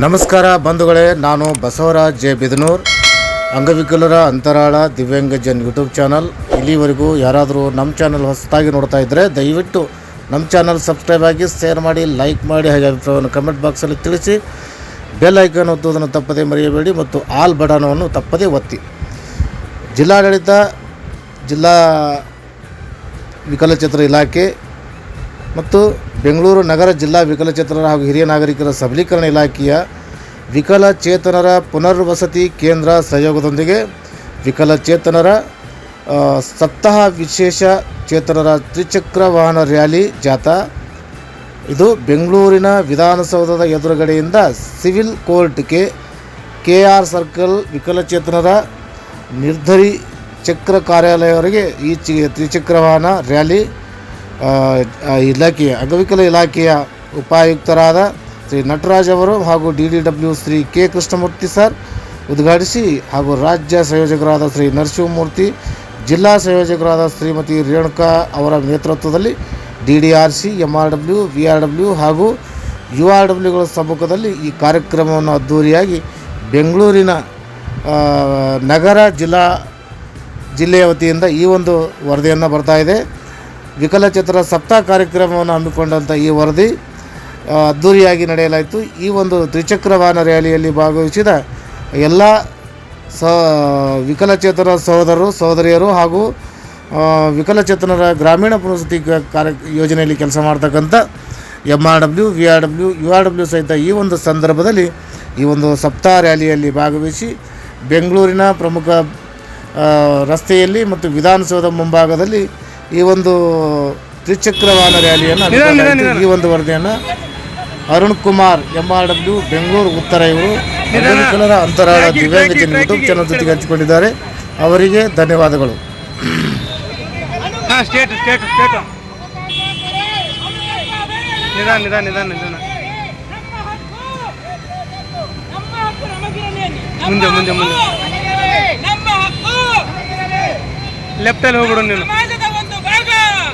ನಮಸ್ಕಾರ ಬಂಧುಗಳೇ, ನಾನು ಬಸವರಾಜ್ ಜೆ. ಬಿದನೂರ್, ಅಂಗವಿಕಲರ ಅಂತರಾಳ ದಿವ್ಯಾಂಗಜನ್ ಯೂಟ್ಯೂಬ್ ಚಾನಲ್. ಇಲ್ಲಿವರೆಗೂ ಯಾರಾದರೂ ನಮ್ಮ ಚಾನಲ್ ಹೊಸದಾಗಿ ನೋಡ್ತಾ ಇದ್ದರೆ ದಯವಿಟ್ಟು ನಮ್ಮ ಚಾನಲ್ ಸಬ್ಸ್ಕ್ರೈಬ್ ಆಗಿ, ಶೇರ್ ಮಾಡಿ, ಲೈಕ್ ಮಾಡಿ, ಹಾಗೆ ಅಭಿಪ್ರಾಯವನ್ನು ಕಮೆಂಟ್ ಬಾಕ್ಸಲ್ಲಿ ತಿಳಿಸಿ. ಬೆಲ್ ಐಕನ್ ಒತ್ತುವುದನ್ನು ತಪ್ಪದೇ ಮರೆಯಬೇಡಿ ಮತ್ತು ಆಲ್ ಬಟನವನ್ನು ತಪ್ಪದೇ ಒತ್ತಿ. ಜಿಲ್ಲಾಡಳಿತ, ಜಿಲ್ಲಾ ವಿಕಲಚೇತರ ಇಲಾಖೆ ಮತ್ತು ಬೆಂಗಳೂರು ನಗರ ಜಿಲ್ಲಾ ವಿಕಲಚೇತನರ ಹಾಗೂ ಹಿರಿಯ ನಾಗರಿಕರ ಸಬಲೀಕರಣ ಇಲಾಖೆಯ ವಿಕಲಚೇತನರ ಪುನರ್ವಸತಿ ಕೇಂದ್ರ ಸಹಯೋಗದೊಂದಿಗೆ ವಿಕಲಚೇತನರ ಸಪ್ತಾಹ ವಿಶೇಷ ಚೇತನರ ತ್ರಿಚಕ್ರ ವಾಹನ ರ್ಯಾಲಿ ಜಾಥಾ. ಇದು ಬೆಂಗಳೂರಿನ ವಿಧಾನಸೌಧದ ಎದುರುಗಡೆಯಿಂದ ಸಿವಿಲ್ ಕೋರ್ಟ್ಗೆ ಕೆ ಆರ್ ಸರ್ಕಲ್ ವಿಕಲಚೇತನರ ನಿರ್ಧರಿ ಚಕ್ರ ಕಾರ್ಯಾಲಯವರೆಗೆ ಈ ಚಿ ತ್ರಿಚಕ್ರ ವಾಹನ ರ್ಯಾಲಿ ಇಲಾಖೆಯ, ಅಂಗವಿಕಲ ಇಲಾಖೆಯ ಉಪಾಯುಕ್ತರಾದ ಶ್ರೀ ನಟರಾಜ್ ಅವರು ಹಾಗೂ D D W Shri K Krishnamurthy sir ಉದ್ಘಾಟಿಸಿ ಹಾಗೂ ರಾಜ್ಯ ಸಂಯೋಜಕರಾದ ಶ್ರೀ ನರಸಿಂಹಮೂರ್ತಿ, ಜಿಲ್ಲಾ ಸಂಯೋಜಕರಾದ ಶ್ರೀಮತಿ ರೇಣುಕಾ ಅವರ ನೇತೃತ್ವದಲ್ಲಿ D D R C M R W, V R W ಹಾಗೂ ಯು ಆರ್ ಡಬ್ಲ್ಯೂಗಳ ಸಮ್ಮುಖದಲ್ಲಿ ಈ ಕಾರ್ಯಕ್ರಮವನ್ನು ಅದ್ಧೂರಿಯಾಗಿ ಬೆಂಗಳೂರಿನ ನಗರ ಜಿಲ್ಲಾ ಜಿಲ್ಲೆಯ ವತಿಯಿಂದ ಈ ಒಂದು ವರದಿಯನ್ನು ಬರ್ತಾ ಇದೆ. ವಿಕಲಚೇತರ ಸಪ್ತಾಹ ಕಾರ್ಯಕ್ರಮವನ್ನು ಹಮ್ಮಿಕೊಂಡಂಥ ಈ ವರದಿ ಅದ್ಧೂರಿಯಾಗಿ ನಡೆಯಲಾಯಿತು. ಈ ಒಂದು ದ್ವಿಚಕ್ರ ವಾಹನ ರ್ಯಾಲಿಯಲ್ಲಿ ಭಾಗವಹಿಸಿದ ಎಲ್ಲ ಸ ವಿಕಲಚೇತನ ಸಹೋದರರು, ಸಹೋದರಿಯರು ಹಾಗೂ ವಿಕಲಚೇತನರ ಗ್ರಾಮೀಣ ಪುನರ್ವಸತಿ ಕಾರ್ಯ, ಯೋಜನೆಯಲ್ಲಿ ಕೆಲಸ ಮಾಡ್ತಕ್ಕಂಥ M R W V R W U R W ಸಹಿತ ಈ ಒಂದು ಸಂದರ್ಭದಲ್ಲಿ ಈ ಒಂದು ಸಪ್ತಾಹ ರ್ಯಾಲಿಯಲ್ಲಿ ಭಾಗವಹಿಸಿ ಬೆಂಗಳೂರಿನ ಪ್ರಮುಖ ರಸ್ತೆಯಲ್ಲಿ ಮತ್ತು ವಿಧಾನಸೌಧ ಮುಂಭಾಗದಲ್ಲಿ ಈ ಒಂದು ತ್ರಿಚಕ್ರ ವಾಹನ ರ್ಯಾಲಿಯನ್ನು. ಈ ಒಂದು ವರದಿಯನ್ನು Arun Kumar M R W Bengaluru ಉತ್ತರ ಇವರು ಅಂಗವಿಕಲರ ಅಂತರಾಳ ದಿವ್ಯಾಂಗಜನ್ ಯೂಟ್ಯೂಬ್ ಚಾನಲ್ ಜೊತೆಗೆ ಹಂಚಿಕೊಂಡಿದ್ದಾರೆ. ಅವರಿಗೆ ಧನ್ಯವಾದಗಳು. ಹಾ ಸ್ಟೇಟ್ ಸ್ಟೇಟ್ ಸ್ಟೇಟ್ ನಿಧಾನ ನಿಧಾನ ನಿಧಾನ ನಿಧಾನ. ನಮ್ಮ ಹಕ್ಕು ನಮಗಿರಲಿ ಮುಂದೆ ಮುಂದೆ ಮುಂದೆ. ನಮ್ಮ ಹಕ್ಕು. ಲೆಫ್ಟಲ್ಲಿ ಹೋಗ್ಬಿಡು ನೀನು.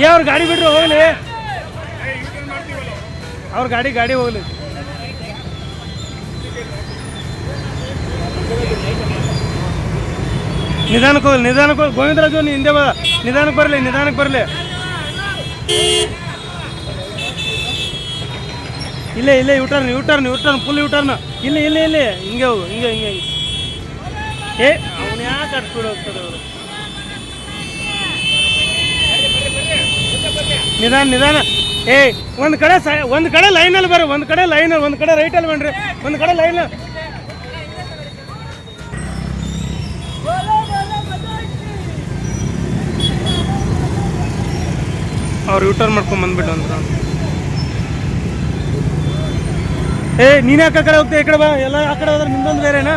ಏ, ಅವ್ರ ಗಾಡಿ ಬಿಡ್ರಿ, ಹೋಗ್ಲಿ. ಅವ್ರ ಗಾಡಿ ಗಾಡಿ ಹೋಗ್ಲಿ. ನಿಧಾನಕ್ಕೆ ಹೋಗ್ಲಿ, ನಿಧಾನಕ್ಕೆ ಹೋಗಿ ಗೋವಿಂದರಾಜು, ನೀ ಹಿಂದೆ ಬಾ. ನಿಧಾನಕ್ಕೆ ಬರಲಿ ನಿಧಾನಕ್ಕೆ ಬರಲಿ. ಇಲ್ಲೇ ಇಲ್ಲೇ U turn U turn U turn full U turn ಇಲ್ಲಿ ಇಲ್ಲಿ ಇಲ್ಲಿ. ಹಿಂಗೆ ಹೋಗು, ಹಿಂಗೆ ಹಿಂಗೆ ಏ, ಅವನು ಯಾಕೆ ಅಷ್ಟು ಹೋಗ್ತಾರೆ ಅವರು? ನಿಧಾನ ನಿಧಾನ. ಏ, ಒಂದು ಕಡೆ ಸ, ಒಂದು ಕಡೆ ಲೈನಲ್ಲಿ ಬರ್ರಿ ಒಂದು ಕಡೆ ಲೈನ್ ಒಂದು ಕಡೆ ರೈಟಲ್ಲಿ ಬನ್ರಿ. ಒಂದು ಕಡೆ ಲೈನ್ ಅವ್ರು ಯೂಟರ್ನ್ ಮಾಡ್ಕೊಂಡ್ ಬಂದ್ಬಿಟ್ಟು ಅಂತ ಏ, ನೀನೇ ಆ ಕಡೆ ಹೋಗ್ತಾ? ಈ ಕಡೆ ಬಾ. ಎಲ್ಲ ಆ ಕಡೆ ಹೋದ್ರೆ ನಿಮ್ದೊಂದು ಬೇರೆನಾ?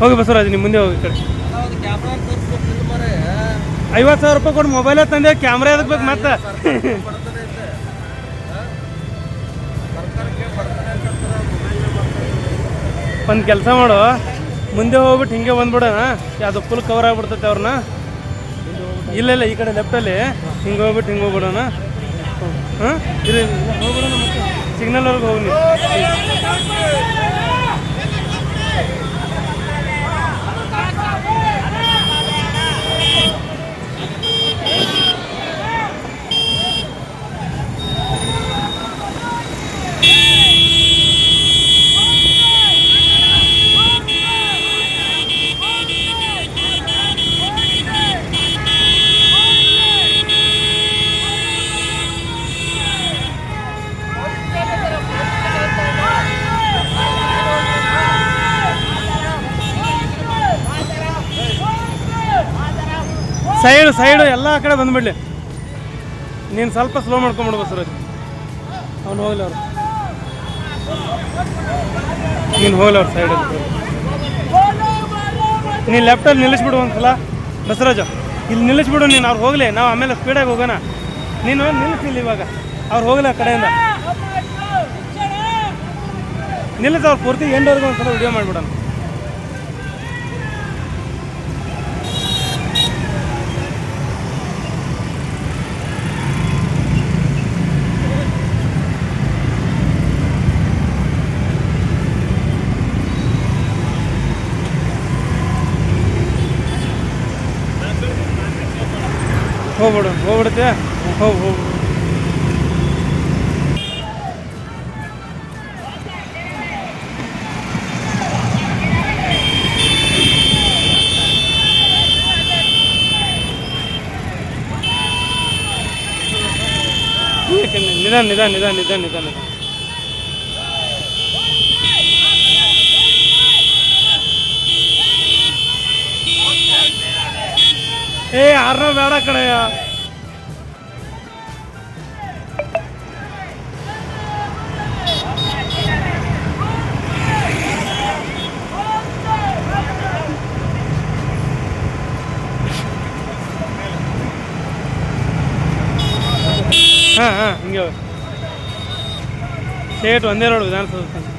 ಹೋಗಿ ಬಸವರಾಜ್ ನಿಮ್ಮ ಮುಂದೆ ಹೋಗಿ ಈ ಕಡೆ. ಐವತ್ತು ಸಾವಿರ ರೂಪಾಯಿ ಕೊಟ್ಟು ಮೊಬೈಲೇ ತಂದೆ ಕ್ಯಾಮ್ರಾ ಎದಕ್ಬೇಕು ಮತ್ತೆ? ಒಂದು ಕೆಲಸ ಮಾಡು. ಮುಂದೆ ಹೋಗ್ಬಿಟ್ಟು ಹಿಂಗೆ ಬಂದ್ಬಿಡೋಣ ಅದು ಫುಲ್ ಕವರ್ ಆಗ್ಬಿಡ್ತೈತೆ ಅವ್ರನ್ನ ಇಲ್ಲ ಇಲ್ಲ, ಈ ಕಡೆ ಲೆಫ್ಟಲ್ಲಿ ಹಿಂಗೆ ಹೋಗ್ಬಿಟ್ಟು ಹಿಂಗೆ ಹೋಗ್ಬಿಡೋಣ. ಹಾಂ? ಸಿಗ್ನಲ್ವರೆಗೆ ಹೋಗಿ ಸೈಡು ಸೈಡು, ಎಲ್ಲ ಕಡೆ ಬಂದ್ಬಿಡ್ಲಿ. ನೀನು ಸ್ವಲ್ಪ ಸ್ಲೋ ಮಾಡ್ಕೊಂಬಿಡು ಸರ್ ಅವ್ನು ಹೋಗ್ಲಿ ಅವ್ರು. ನೀನು ಹೋಗ್ಲಿ ಅವ್ರ ಸೈಡ್ ನೀನು ಲೆಫ್ಟಲ್ಲಿ ನಿಲ್ಲಿಸ್ಬಿಡು ಒಂದ್ಸಲ. ಬಸವರಾಜ ಇಲ್ಲಿ ನಿಲ್ಲಿಸ್ಬಿಡು ನೀನು, ಅವ್ರು ಹೋಗ್ಲಿ. ನಾವು ಆಮೇಲೆ ಸ್ಪೀಡಾಗಿ ಹೋಗೋಣ. ನೀನು ನಿಲ್ಲಿಸಿಲ್ಲ ಇವಾಗ. ಅವ್ರು ಹೋಗ್ಲಿ ಆ ಕಡೆಯಿಂದ. ನಿಲ್ಲಿಸ ಅವ್ರು ಪೂರ್ತಿ ಎಂಡ್ವರೆಗೂ ಒಂದ್ಸಲ ವಿಡಿಯೋ ಮಾಡಿಬಿಡೋಣ. ಹೋಗ್ಬಿಡು ಹೋಗ್ಬಿಡುತ್ತೆ? ಹೋಗಿ ಹೋಗಿ ನಿಧಾನ ನಿಧಾನ ನಿಧಾನ ನಿಧಾನ ನಿಧಾನ. ಏ ಯಾರನ್ನ ಬೇಡ ಕಡೆಯ ಹಾಂ ಹಾಂ ಹಿಂಗೆ ಸೇಟ್ ಒಂದೇ ರೋಡ್ ವಿಧಾನಸೌಧ